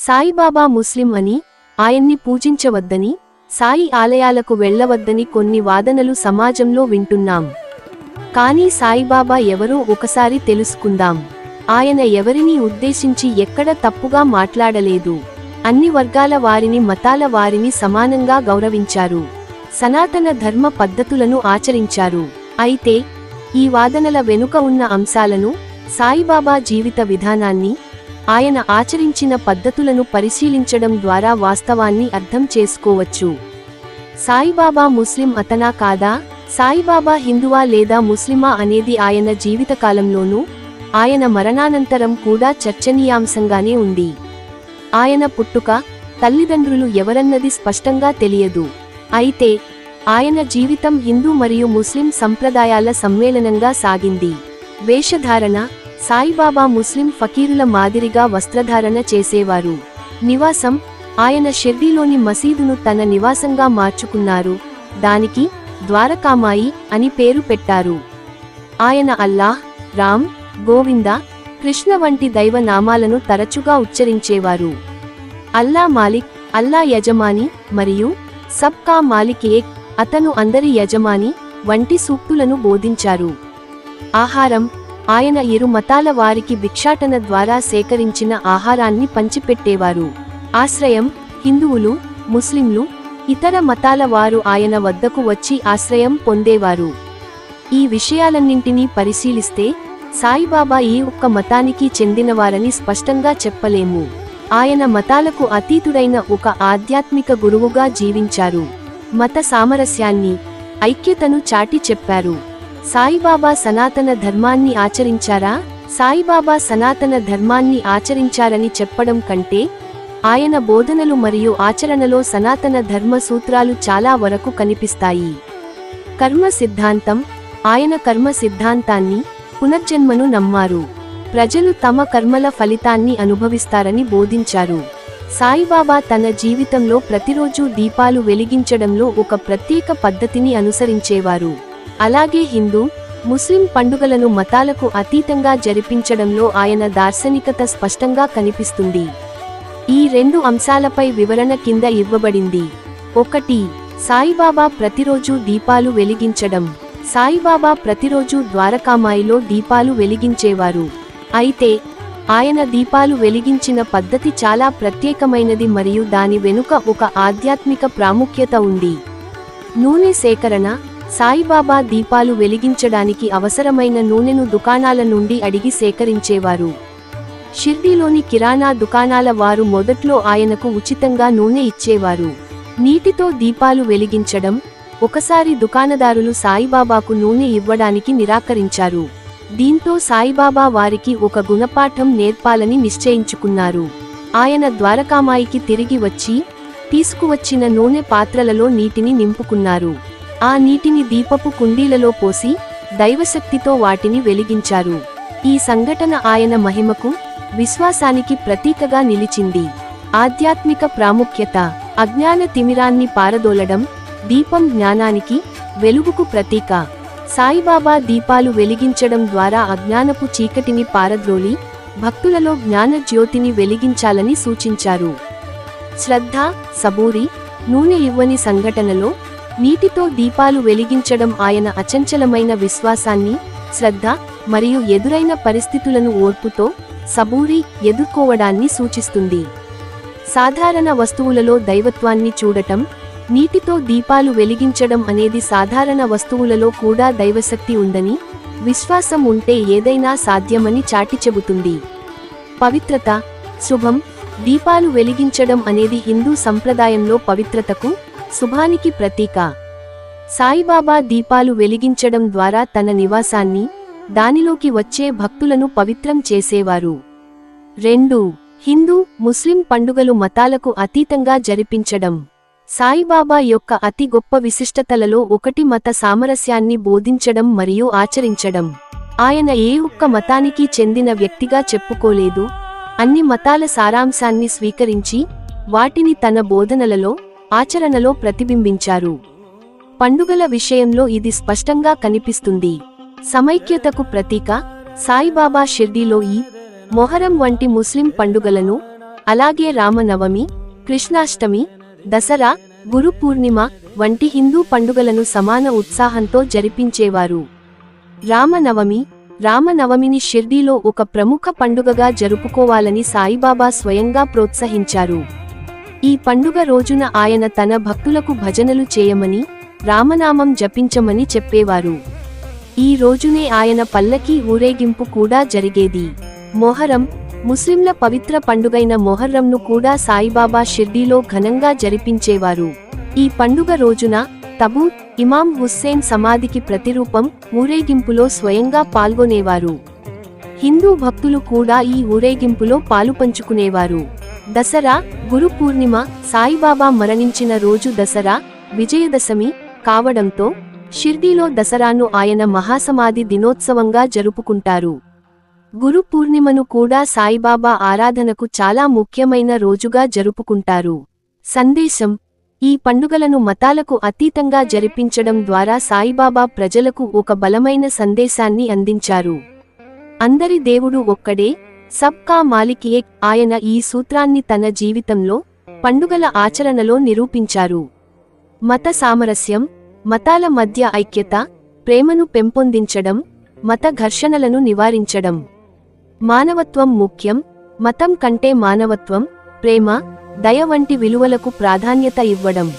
సాయిబాబా ముస్లిం అని ఆయన్ని పూజించవద్దని సాయి ఆలయాలకు వెళ్ళవద్దని కొన్ని వాదనలు సమాజంలో వింటున్నాం. కానీ సాయిబాబా ఎవరో ఒకసారి తెలుసుకుందాం. ఆయన ఎవరిని ఉద్దేశించి ఎక్కడ తప్పుగా మాట్లాడలేదు. అన్ని వర్గాల వారిని మతాల వారిని సమానంగా గౌరవించారు. సనాతన ధర్మ పద్ధతులను ఆచరించారు. అయితే ఈ వాదనల వెనుక ఉన్న అంశాలను సాయిబాబా జీవిత విధానాన్ని ఆయన ఆచరించిన పద్ధతులను పరిశీలించడం ద్వారా వాస్తవాన్ని అర్థం చేసుకోవచ్చు. సాయిబాబా ముస్లిం అతనా కాదా? సాయిబాబా హిందువా లేదా ముస్లిమా అనేది ఆయన జీవితకాలంలోనూ ఆయన మరణానంతరం కూడా చర్చనీయాంశంగానే ఉంది. ఆయన పుట్టుక తల్లిదండ్రులు ఎవరన్నది స్పష్టంగా తెలియదు. అయితే ఆయన జీవితం హిందూ మరియు ముస్లిం సంప్రదాయాల సమ్మేళనంగా సాగింది. వేషధారణ సాయిబాబా ముస్లిం ఫకీరుల మాదిరిగా వస్త్రధారణ చేసేవారు. నివాసం ఆయన షిర్డీలోని మసీదును తన నివాసంగా మార్చుకున్నారు. దానికి ద్వారకామాయి అని పేరు పెట్టారు. ఆయన అల్లాహ్ రామ్ గోవింద కృష్ణ వంటి దైవ నామాలను తరచుగా ఉచ్చరించేవారు. అల్లా మాలిక్ అల్లా యజమాని మరియు సబ్ కా మాలిక్ ఏక్ అతను అందరి యజమాని వంటి సూక్తులను బోధించారు. ఆహారం ఆయన ఇరు మతాల వారికి భిక్షాటన ద్వారా సేకరించిన ఆహారాన్ని పంచిపెట్టేవారు. ఆశ్రయం హిందువులు ముస్లింలు ఇతర మతాల వారు ఆయన వద్దకు వచ్చి ఆశ్రయం పొందేవారు. ఈ విషయాలన్నింటినీ పరిశీలిస్తే సాయిబాబా ఈ ఒక్క మతానికి చెందినవారని స్పష్టంగా చెప్పలేము. ఆయన మతాలకు అతీతుడైన ఒక ఆధ్యాత్మిక గురువుగా జీవించారు. మత సామరస్యాన్ని ఐక్యతను చాటి చెప్పారు. సాయిబాబా సనాతన ధర్మాన్ని ఆచరించారా? సాయిబాబా సనాతన ధర్మాన్ని ఆచరించారని చెప్పడం కంటే ఆయన బోధనలు మరియు ఆచరణలో సనాతన ధర్మ సూత్రాలు చాలా వరకు కనిపిస్తాయి. కర్మ సిద్ధాంతం ఆయన కర్మ సిద్ధాంతాన్ని పునర్జన్మను నమ్మారు. ప్రజలు తమ కర్మల ఫలితాన్ని అనుభవిస్తారని బోధించారు. సాయిబాబా తన జీవితంలో ప్రతిరోజూ దీపాలు వెలిగించడంలో ఒక ప్రత్యేక పద్ధతిని అనుసరించేవారు. అలాగే హిందూ ముస్లిం పండుగలను మతాలకు అతీతంగా జరిపించడంలో ఆయన దార్శనికత స్పష్టంగా కనిపిస్తుంది. ఈ రెండు అంశాలపై వివరణ కింద ఇవ్వబడింది. ఒకటి సాయిబాబా ప్రతిరోజు దీపాలు వెలిగించడం. సాయిబాబా ప్రతిరోజు ద్వారకామాయిలో దీపాలు వెలిగించేవారు. అయితే ఆయన దీపాలు వెలిగించిన పద్ధతి చాలా ప్రత్యేకమైనది మరియు దాని వెనుక ఒక ఆధ్యాత్మిక ప్రాముఖ్యత ఉంది. నూనె సేకరణ సాయిబాబా దీపాలు వెలిగించడానికి అవసరమైన నూనెను దుకాణాల నుండి అడిగి సేకరించేవారు. షిర్డీలోని కిరాణా దుకాణాల వారు మొదట్లో ఆయనకు ఉచితంగా నూనె ఇచ్చేవారు. నీటితో దీపాలు వెలిగించడం ఒకసారి దుకాణదారులు సాయిబాబాకు నూనె ఇవ్వడానికి నిరాకరించారు. దీంతో సాయిబాబా వారికి ఒక గుణపాఠం నేర్పాలని నిశ్చయించుకున్నారు. ఆయన ద్వారకామాయికి తిరిగి వచ్చి తీసుకువచ్చిన నూనె పాత్రలలో నీటిని నింపుకున్నారు. ఆ నీటిని దీపపు కుండీలలో పోసి దైవశక్తితో వాటిని వెలిగించారు. ఈ సంఘటన ఆయన మహిమకు విశ్వాసానికి ప్రతీకగా నిలిచింది. ఆధ్యాత్మిక ప్రాముఖ్యత అజ్ఞాన తిమిరాన్ని పారదోలడం దీపం జ్ఞానానికి వెలుగుకు ప్రతీక. సాయిబాబా దీపాలు వెలిగించడం ద్వారా అజ్ఞానపు చీకటిని పారద్రోలి భక్తులలో జ్ఞాన జ్యోతిని వెలిగించాలని సూచించారు. శ్రద్ధ సబూరి నూనె ఇవ్వని సంఘటనలో నీటితో దీపాలు వెలిగించడం ఆయన అచంచలమైన విశ్వాసాన్ని శ్రద్ధ మరియు ఎదురైన పరిస్థితులను ఓర్పుతో సబూరి ఎదుర్కోవడాన్ని సూచిస్తుంది. సాధారణ వస్తువులలో దైవత్వాన్ని చూడటం నీటితో దీపాలు వెలిగించడం అనేది సాధారణ వస్తువులలో కూడా దైవశక్తి ఉందని విశ్వాసం ఉంటే ఏదైనా సాధ్యమని చాటి చెబుతుంది. పవిత్రత శుభం దీపాలు వెలిగించడం అనేది హిందూ సంప్రదాయంలో పవిత్రతకు శుభానికి ప్రతీక. సాయిబాబా దీపాలు వెలిగించడం ద్వారా తన నివాసాన్ని దానిలోకి వచ్చే భక్తులను పవిత్రం చేసేవారు. రెండు హిందూ ముస్లిం పండుగలు మతాలకు అతీతంగా జరిపించడం. సాయిబాబా యొక్క అతి గొప్ప విశిష్టతలలో ఒకటి మత సామరస్యాన్ని బోధించడం మరియు ఆచరించడం. ఆయన ఏ ఒక్క మతానికి చెందిన వ్యక్తిగా చెప్పుకోలేదు అన్ని మతాల సారాంశాన్ని స్వీకరించి వాటిని తన బోధనలలో ఆచరణలో ప్రతిబింబించారు. పండుగల విషయంలో ఇది స్పష్టంగా కనిపిస్తుంది. సమైక్యతకు ప్రతీక సాయిబాబా షిర్డీలో ఈ మొహరం వంటి ముస్లిం పండుగలను అలాగే రామనవమి కృష్ణాష్టమి దసరా గురు పూర్ణిమ వంటి హిందూ పండుగలను సమాన ఉత్సాహంతో జరిపించేవారు. రామనవమి రామనవమిని షిర్డీలో ఒక ప్రముఖ పండుగగా జరుపుకోవాలని సాయిబాబా స్వయంగా ప్రోత్సహించారు. ఈ పండుగ రోజున ఆయన తన భక్తులకు భజనలు చేయమని రామనామం జపించమని చెప్పేవారు. ఈ రోజునే ఆయన పల్లకి ఊరేగింపు కూడా జరిగేది. మొహరం ముస్లింల పవిత్ర పండుగైన మొహర్రంను కూడా సాయిబాబా షిర్డీలో ఘనంగా జరిపించేవారు. ఈ పండుగ రోజున తబూ ఇమాం హుస్సేన్ సమాధికి ప్రతిరూపం ఊరేగింపులో స్వయంగా పాల్గొనేవారు. హిందూ భక్తులు కూడా ఈ ఊరేగింపులో పాలుపంచుకునేవారు దసరా గురు పూర్ణిమ సాయిబాబా మరణించిన రోజు దసరా విజయదశమి కావడంతో షిర్డీలో దసరాను ఆయన మహాసమాధి దినోత్సవంగా జరుపుకుంటారు. గురు పూర్ణిమను కూడా సాయిబాబా ఆరాధనకు చాలా ముఖ్యమైన రోజుగా జరుపుకుంటారు. సందేశం ఈ పండుగలను మతాలకు అతీతంగా జరిపించడం ద్వారా సాయిబాబా ప్రజలకు ఒక బలమైన సందేశాన్ని అందించారు. అందరి దేవుడు ఒక్కడే సబ్కా మాలికియే ఆయన ఈ సూత్రాన్ని తన జీవితంలో పండుగల ఆచరణలో నిరూపించారు. మత సామరస్యం మతాల మధ్య ఐక్యత ప్రేమను పెంపొందించడం మత ఘర్షణలను నివారించడం. మానవత్వం ముఖ్యం మతం కంటే మానవత్వం ప్రేమ దయ వంటి విలువలకు ప్రాధాన్యత ఇవ్వడం.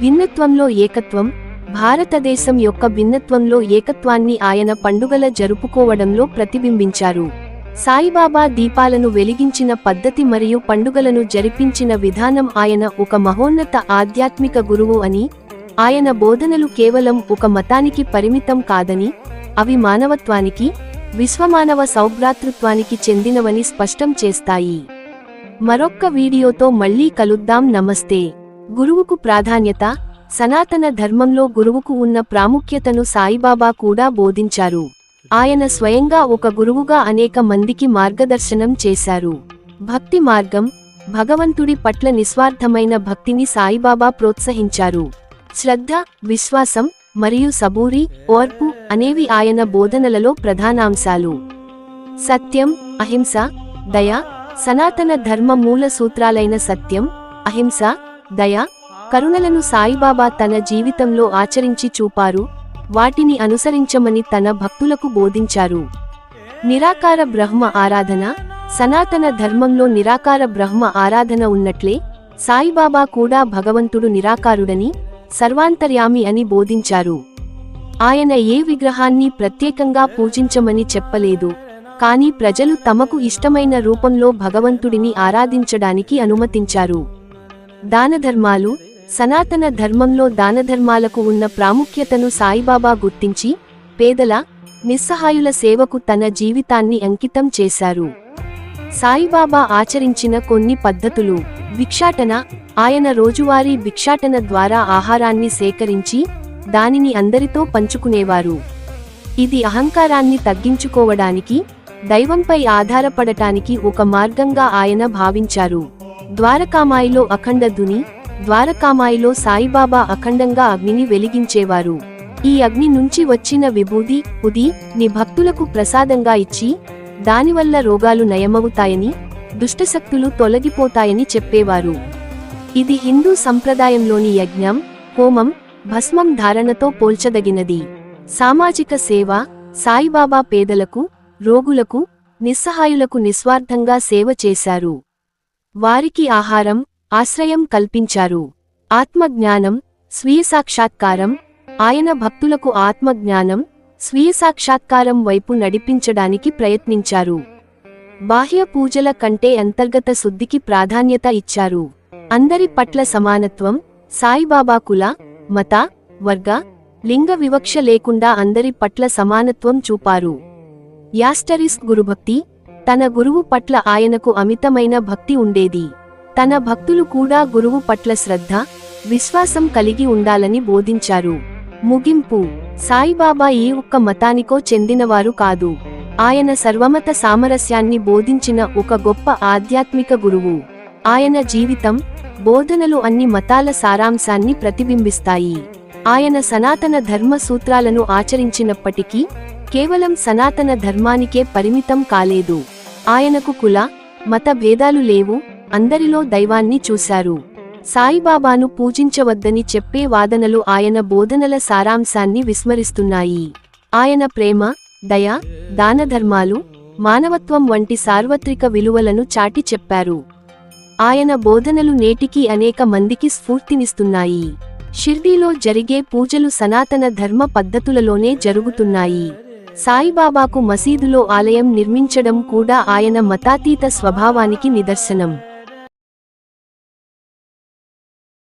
భిన్నత్వంలో ఏకత్వం భారతదేశం యొక్క భిన్నత్వంలో ఏకత్వాన్ని ఆయన పండుగల జరుపుకోవడంలో ప్రతిబింబించారు. సాయిబాబా దీపాలను వెలిగించిన పద్ధతి మరియు పండుగలను జరిపించిన విధానం ఆయన ఒక మహోన్నత ఆధ్యాత్మిక గురువు అని ఆయన బోధనలు కేవలం ఒక మతానికి పరిమితం కాదని అవి మానవత్వానికి విశ్వమానవ సౌభ్రాతృత్వానికి చెందినవని స్పష్టం చేస్తాయి. మరొక్క వీడియోతో మళ్ళీ కలుద్దాం. నమస్తే. గురువుకు ప్రాధాన్యత సనాతన ధర్మంలో గురువుకు ఉన్న ప్రాముఖ్యతను సాయిబాబా కూడా బోధించారు. ఆయన స్వయంగా ఒక గురువుగా అనేక మందికి మార్గదర్శనం చేశారు. భక్తి మార్గం భగవంతుడి పట్ల నిస్వార్థమైన భక్తిని సాయిబాబా ప్రోత్సహించారు. శ్రద్ధ విశ్వాసం మరియు సబూరి ఓర్పు అనేవి ఆయన బోధనలలో ప్రధానాంశాలు. సత్యం అహింస దయ సనాతన ధర్మ మూల సూత్రాలైన సత్యం అహింస దయ కరుణలను సాయిబాబా తన జీవితంలో ఆచరించి చూపారు. వాటిని అనుసరించమని తన భక్తులకు బోధించారు. నిరాకార బ్రహ్మ ఆరాధన సనాతన ధర్మంలో నిరాకార బ్రహ్మ ఆరాధన ఉన్నట్లే సాయిబాబా కూడా భగవంతుడు నిరాకారుడని సర్వాంతర్యామి అని బోధించారు. ఆయన ఏ విగ్రహాన్ని ప్రత్యేకంగా పూజించమని చెప్పలేదు కాని ప్రజలు తమకు ఇష్టమైన రూపంలో భగవంతుడిని ఆరాధించడానికి అనుమతించారు. దానధర్మాలు సనాతన ధర్మంలో దానధర్మాలకు ఉన్న ప్రాముఖ్యతను సాయిబాబా గుర్తించి పేదల నిస్సహాయుల సేవకు తన జీవితాన్ని అంకితం చేశారు. సాయిబాబా ఆచరించిన కొన్ని పద్ధతులు. భిక్షాటన ఆయన రోజువారీ భిక్షాటన ద్వారా ఆహారాన్ని సేకరించి దానిని అందరితో పంచుకునేవారు. ఇది అహంకారాన్ని తగ్గించుకోవడానికి దైవంపై ఆధారపడటానికి ఒక మార్గంగా ఆయన భావించారు. ద్వారకామాయిలో అఖండ ధుని ద్వారకామాయిలో సాయిబాబా అఖండంగా అగ్నిని వెలిగించేవారు. ఈ అగ్ని నుంచి వచ్చిన విభూది ఉది ని భక్తులకు ప్రసాదంగా ఇచ్చి దానివల్ల రోగాలు నయమవుతాయని దుష్టశక్తులు తొలగిపోతాయని చెప్పేవారు. ఇది హిందూ సంప్రదాయంలోని యజ్ఞం హోమం భస్మం ధారణతో పోల్చదగినది. సామాజిక సేవ సాయిబాబా పేదలకు రోగులకు నిస్సహాయులకు నిస్వార్థంగా సేవ చేశారు. వారికి ఆహారం ఆశ్రయం కల్పించారు. ఆత్మజ్ఞానం స్వీయ సాక్షాత్కారం ఆయన భక్తులకు ఆత్మజ్ఞానం స్వీయ సాక్షాత్కారం వైపు నడిపించడానికి ప్రయత్నించారు. బాహ్య పూజల కంటే అంతర్గత శుద్ధికి ప్రాధాన్యత ఇచ్చారు. అందరి పట్ల సమానత్వం సాయిబాబా కుల మత వర్గ లింగ వివక్ష లేకుండా అందరి పట్ల సమానత్వం చూపారు. యాస్టరిస్ గురుభక్తి తన గురువు పట్ల ఆయనకు అమితమైన భక్తి ఉండేది. తన భక్తులు కూడా గురువు పట్ల శ్రద్ధ విశ్వాసం కలిగి ఉండాలని బోధించారు. ముగింపు. సాయిబాబా ఏ ఒక్క మతానికో చెందినవారు కాదు. ఆయన సర్వమత సామరస్యాన్ని బోధించిన ఒక గొప్ప ఆధ్యాత్మిక గురువు. ఆయన జీవితం బోధనలు అన్ని మతాల సారాంశాన్ని ప్రతిబింబిస్తాయి. ఆయన సనాతన ధర్మ సూత్రాలను ఆచరించినప్పటికీ కేవలం సనాతన ధర్మానికే పరిమితం కాలేదు. ఆయనకు కుల మత భేదాలు లేవు అందరిలో దైవాన్ని చూశారు. సాయిబాబాను పూజించవద్దని చెప్పే వాదనలు ఆయన బోధనల సారాంశాన్ని విస్మరిస్తున్నాయి. ఆయన ప్రేమ దయ దానధర్మాలు మానవత్వం వంటి సార్వత్రిక విలువలను చాటి చెప్పారు. ఆయన బోధనలు నేటికీ అనేక మందికి స్ఫూర్తినిస్తున్నాయి. షిర్డీలో జరిగే పూజలు సనాతన ధర్మ పద్ధతులలోనే జరుగుతున్నాయి. సాయిబాబాకు మసీదులో ఆలయం నిర్మించడం కూడా ఆయన మతాతీత స్వభావానికి నిదర్శనం.